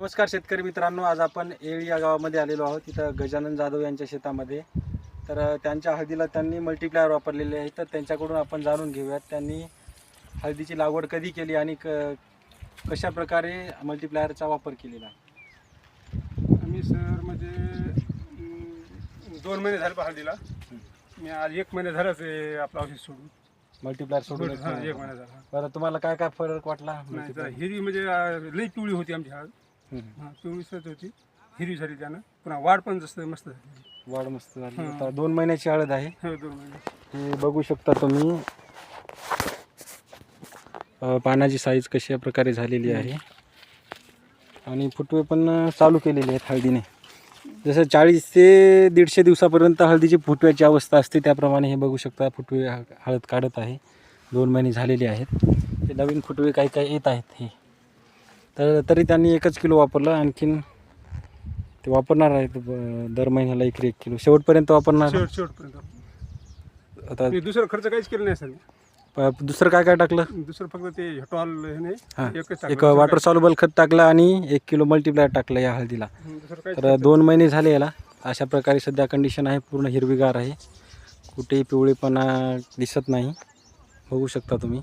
नमस्कार शेतकरी मित्रांनो आज आपण येळी या गावामध्ये आलेलो आहोत. तिथं गजानन जाधव यांच्या शेतामध्ये. तर त्यांच्या हळदीला त्यांनी मल्टीप्लायर वापरलेले आहे तर त्यांच्याकडून आपण जाणून घेऊयात. त्यांनी हळदीची लागवड कधी केली आणि क कशा प्रकारे मल्टीप्लायरचा वापर केलेला आम्ही सर म्हणजे दोन महिने झाले हळदीला. मी आज एक महिना झालाच आहे आपलं औषध सोडून. मल्टीप्लायर सोडून एक महिना. झाला. बरं तुम्हाला काय काय फरक वाटला? हिरवी म्हणजे लई पिवळी होती आमची हळद. हा पिवळीसच होती. हिरवी झाली त्यानं. पुन्हा वाढ पण जास्त मस्त झाली. वाढ मस्त झाली. हं. आता दोन महिन्याची हळद आहे. हो दोन महिने. हे बघू शकता तुम्ही. अ, पानाची साईज कशा प्रकारे झालेली आहे. आणि फुटवे पण अ, चालू केलेले आहेत हळदीने. जसं चाळीस ते दीडशे दिवसापर्यंत हळदीची फुटव्याची अवस्था असते त्याप्रमाणे हे बघू शकता फुटवे ह- हळद काढत आहे. दोन महिने झालेले आहेत. ते नवीन फुटवे काही काही येत आहेत हे? तर तरी त्यांनी एकच किलो वापरलं आणखीन ते वापरणार आहेत दर महिन्याला एक एक किलो. शेवटपर्यंत वापरणार शेवट शेवटपर्यंत. आता मी दुसरं खर्च काहीच केलं नाही सर. प- दुसरं काय काय टाकलं? दुसरं फक्त ते टॉल हे नाही हां. एकच टाकलं. एक वॉटर सॉल्युबल खत टाकलं आणि एक किलो मल्टीप्लायर टाकलं या हळदीला. हं, दुसरं काहीच तर दोन महिने झाले याला. अशा प्रकारे सध्या कंडिशन आहे पूर्ण हिरवीगार आहे. कुठेही पिवळेपणा दिसत नाही. बघू शकता तुम्ही.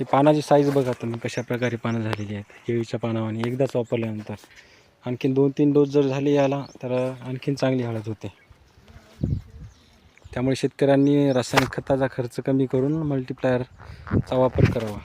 ते पानाची साईज बघा तुम्ही कशा प्रकारे पानं झालेली आहेत. केळीच्या पानावानी एकदाच वापरल्यानंतर आणखीन दोन तीन डोस जर झाले याला तर आणखीन चांगली हळद होते. त्यामुळे शेतकऱ्यांनी रासायनिक खताचा खर्च कमी करून मल्टीप्लायरचा वापर करावा.